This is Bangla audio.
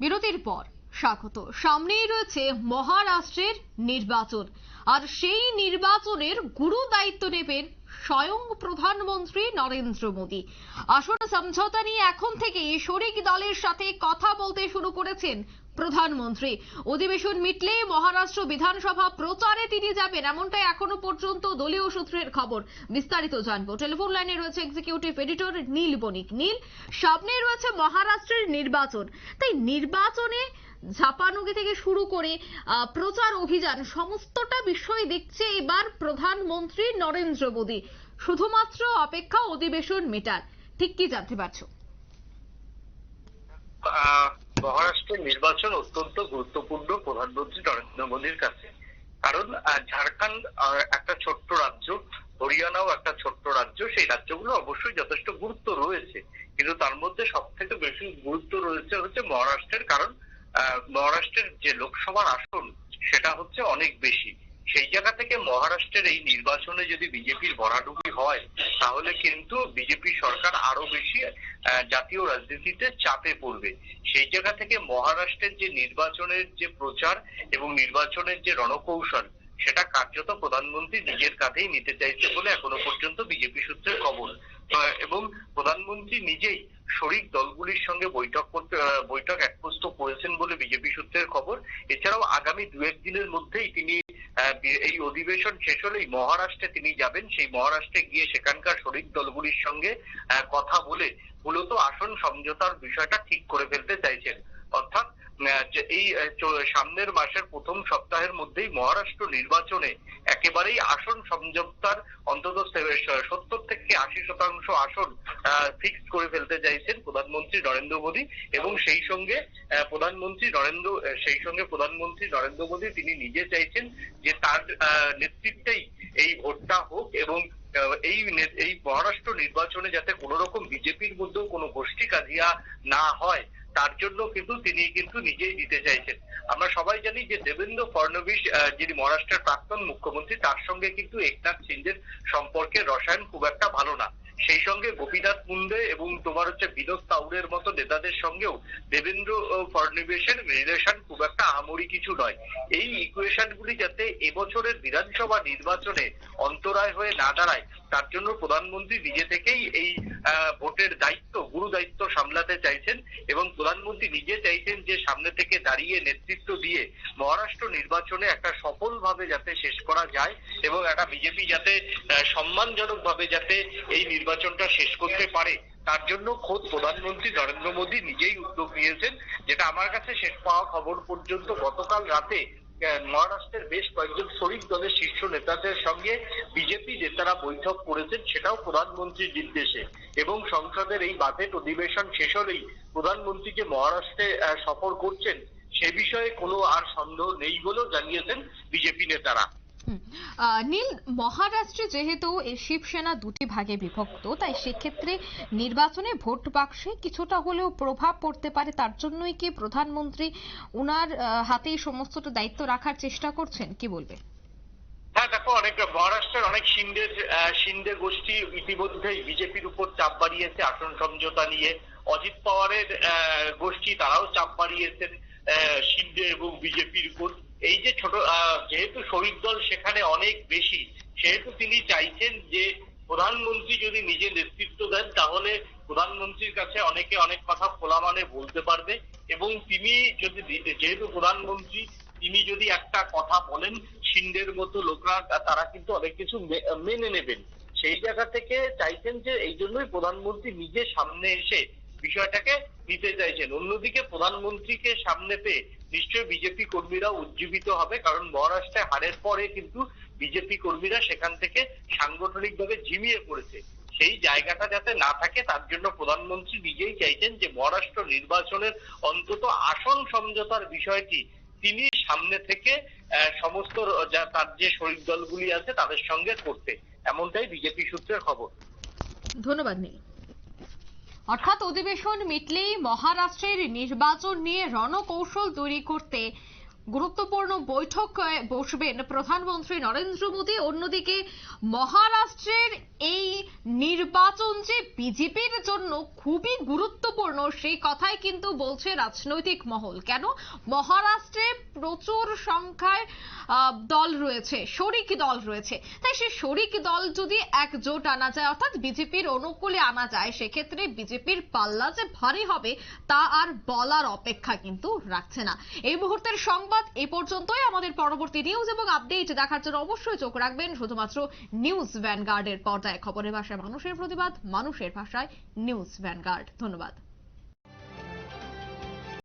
বিরতির পর স্বাগত। সামনেই রয়েছে মহারাষ্ট্রের নির্বাচন। আর সেই নির্বাচনের গুরু দায়িত্ব নেবেন স্বয়ং প্রধানমন্ত্রী নরেন্দ্র মোদী। আসন, সমঝোতা নিয়ে এখন থেকেই শরিক দলের সাথে কথা বলতে শুরু করেছেন প্রধানমন্ত্রী। অধিবেশন মিটলেই মহারাষ্ট্র বিধানসভা প্রচারে তিনি যাবেন, এমনটাই এখনও পর্যন্ত দলীয় সূত্রের খবর। বিস্তারিত জানব। টেলিফোন লাইনে রয়েছে এক্সিকিউটিভ এডিটর নীল বণিক। নীল, সামনে রয়েছে মহারাষ্ট্রের নির্বাচন। তাই নির্বাচনে ঝাপানুকি থেকে শুরু করে প্রচার অভিযান, সমস্তটা বিষয় দেখছে এবার প্রধানমন্ত্রী নরেন্দ্র মোদী। শুধুমাত্র অপেক্ষা অধিবেশন মেটার। ঠিক কি জানতে পারছ? মহারাষ্ট্রের নির্বাচন অত্যন্ত গুরুত্বপূর্ণ প্রধানমন্ত্রী নরেন্দ্র মোদীর কাছে। কারণ ঝাড়খন্ড একটা ছোট্ট রাজ্য হরিয়ানাও একটা ছোট্ট রাজ্য, সেই রাজ্যগুলো অবশ্যই যথেষ্ট গুরুত্ব রয়েছে। কিন্তু তার মধ্যে সব থেকে বেশি গুরুত্ব রয়েছে হচ্ছে মহারাষ্ট্রের কারণ মহারাষ্ট্রের যে লোকসভার আসন, সেটা হচ্ছে অনেক বেশি। সেই জায়গা থেকে মহারাষ্ট্রের এই নির্বাচনে যদি বিজেপির ভরাডুবি হয়, তাহলে কিন্তু বিজেপি সরকার আরও বেশি জাতীয় রাজনীতিতে চাপে পড়বে। সেই জায়গা থেকে মহারাষ্ট্রের যে নির্বাচনের যে প্রচার এবং নির্বাচনের যে রণকৌশল, সেটা কার্যত প্রধানমন্ত্রী নিজের কাঁধেই নিতে চাইছে বলে এখনও পর্যন্ত বিজেপি সূত্রের খবর। এবং প্রধানমন্ত্রী নিজেই শরিক দলগুলির সঙ্গে বৈঠক করতে বৈঠক একপ্রস্ত করেছেন বলে বিজেপি সূত্রের খবর। এছাড়াও আগামী দু একদিনের মধ্যেই তিনি এই অধিবেশন শেষ হলেই মহারাষ্ট্রে তিনি যাবেন। সেই মহারাষ্ট্রে গিয়ে সেখানকার শরিক দলগুলির সঙ্গে কথা বলে মূলত আসন সমঝোতার বিষয়টা ঠিক করে ফেলতে চাইছেন। অর্থাৎ এই সামনের মাসের প্রথম সপ্তাহের মধ্যেই মহারাষ্ট্র নির্বাচনে একেবারেই আসন সমঝোতার অন্তত সত্তর থেকে আশি শতাংশ আসন ফিক্স করে ফেলতে চাইছেন প্রধানমন্ত্রী নরেন্দ্র মোদী এবং সেই সঙ্গে প্রধানমন্ত্রী নরেন্দ্র সেই সঙ্গে প্রধানমন্ত্রী নরেন্দ্র মোদী তিনি নিজে চাইছেন যে তার নেতৃত্বেই এই ভোটটা হোক এবং এই এই মহারাষ্ট্র নির্বাচনে যাতে কোন রকম বিজেপির মধ্যেও কোনো গোষ্ঠী কাজিয়া না হয়, তার জন্য কিন্তু তিনি কিন্তু নিজেই দিতে চাইছেন। আমরা সবাই জানি যে দেবেন্দ্র ফডনবিস যিনি মহারাষ্ট্রের প্রাক্তন মুখ্যমন্ত্রী, তার সঙ্গে কিন্তু একনাথ সিন্ডের সম্পর্কের রসায়ন খুব একটা ভালো না। সেই সঙ্গে গোপীনাথ মুন্ডে এবং তোমার হচ্ছে বিনোদ তাউরের মতো নেতাদের সঙ্গেও দেবেন্দ্র ফডনবিসের রিলেশন খুব একটা আমরি কিছু নয়। এই ইকুয়েশন গুলি যাতে এবছরের বিধানসভা নির্বাচনে অন্তরায় হয়ে না দাঁড়ায়, তার জন্য প্রধানমন্ত্রী নিজে থেকেই এই ভোটের দায়িত্ব গুরু দায়িত্ব সামলাতে চাইছেন এবং প্রধানমন্ত্রী নিজে চাইছেন যে সামনে থেকে দাঁড়িয়ে নেতৃত্ব দিয়ে মহারাষ্ট্র নির্বাচনে একটা সফলভাবে যাতে শেষ করা যায় এবং একটা বিজেপি যাতে সম্মানজনক ভাবে যাতে এই নির্বাচনটা শেষ করতে পারে, তার জন্য খোদ প্রধানমন্ত্রী নরেন্দ্র মোদী নিজেই উদ্যোগ নিয়েছেন, যেটা আমার কাছে শেষ পাওয়া খবর পর্যন্ত গতকাল রাতে মহারাষ্ট্রের বেশ কয়েকজন শরিক দলের শীর্ষ নেতাদের সঙ্গে বিজেপি নেতারা বৈঠক করেছেন সেটাও প্রধানমন্ত্রীর নির্দেশে এবং সংসদের এই বাজেট অধিবেশন শেষ হলেই প্রধানমন্ত্রী যে মহারাষ্ট্রে সফর করছেন সে বিষয়ে কোনো আর সন্দেহ নেই বলেও জানিয়েছেন বিজেপি নেতারা। নীল মহারাষ্ট্রে যেহেতু শিবসেনা দুটি ভাগে বিভক্ত তাই সেক্ষেত্রে নির্বাচনে ভোট বাক্সে কিছুটা হলেও প্রভাব পড়তে পারে তার জন্যই কি প্রধানমন্ত্রী উনার হাতেই সমস্তটা দায়িত্ব রাখার চেষ্টা করছেন? কি বলবে? হ্যাঁ দেখো অনেক মহারাষ্ট্রের অনেক শিন্দের আহ, শিন্দে গোষ্ঠী ইতিমধ্যেই বিজেপির উপর চাপ বাড়িয়েছে আসন সমঝোতা নিয়ে। অজিত পাওয়ারের গোষ্ঠী তারাও চাপ বাড়িয়েছেন। শিন্দে এবং বিজেপির উপর। এই যে ছোট যেহেতু শরিক দল সেখানে অনেক বেশি, সেহেতু তিনি চাইছেন যে প্রধানমন্ত্রী যদি নিজে নেতৃত্ব দেন, তাহলে প্রধানমন্ত্রীর কাছে অনেকে অনেক কথা খোলা মানে বলতে পারবে। এবং তিনি যদি যেহেতু প্রধানমন্ত্রী, তিনি যদি একটা কথা বলেন শিন্ডের মতো লোকরা, তারা কিন্তু অনেক কিছু মেনে নেবেন। সেই জায়গা থেকে চাইছেন যে এই জন্যই প্রধানমন্ত্রী নিজে সামনে এসে বিষয়টাকে নিতে চাইছেন। অন্যদিকে প্রধানমন্ত্রীকে সামনে পেয়ে নিশ্চয়ই বিজেপি কর্মীরা উজ্জীবিত হবে, কারণ মহারাষ্ট্রে হারের পরে কিন্তু বিজেপি কর্মীরা সেখান থেকে সাংগঠনিকভাবে ঝিমিয়ে পড়েছে। সেই জায়গাটা যাতে না থাকে, তার জন্য প্রধানমন্ত্রী নিজেই চাইছেন যে মহারাষ্ট্র নির্বাচনের অন্তত আসন সমঝোতার বিষয়টি তিনি সামনে থেকে সমস্ত তার যে শরিক দলগুলি আছে তাদের সঙ্গে করতে। এমনটাই বিজেপি সূত্রের খবর। ধন্যবাদ নীল। অর্থাৎ অধিবেশন মিটলেই মহারাষ্ট্রের নির্বাচন নিয়ে রণকৌশল তৈরি করতে গুরুত্বপূর্ণ বৈঠক বসবেন প্রধানমন্ত্রী নরেন্দ্র মোদী। অন্যদিকে মহারাষ্ট্রের এই নির্বাচন যে বিজেপির জন্য খুবই গুরুত্বপূর্ণ, সেই কথাই কিন্তু বলছে রাজনৈতিক মহল। কেন? মহারাষ্ট্রে প্রচুর সংখ্যায় দল রয়েছে, শরিক দল রয়েছে। তাই সেই শরিক দল যদি একজোট আনা যায়, অর্থাৎ বিজেপির অনুকূলে আনা যায়, সেক্ষেত্রে বিজেপির পাল্লা যে ভারী হবে, তা আর বলার অপেক্ষা কিন্তু রাখছে না। এই মুহূর্তের সংবাদ এই পর্যন্তই আমাদের পরবর্তী নিউজ এবং আপডেট দেখার জন্য অবশ্যই চোখ রাখবেন। শুধুমাত্র নিউজ ভ্যানগার্ডের পর্দায় খবরের ভাষায় মানুষের প্রতিবাদ, মানুষের ভাষায় নিউজ ভ্যানগার্ড ধন্যবাদ।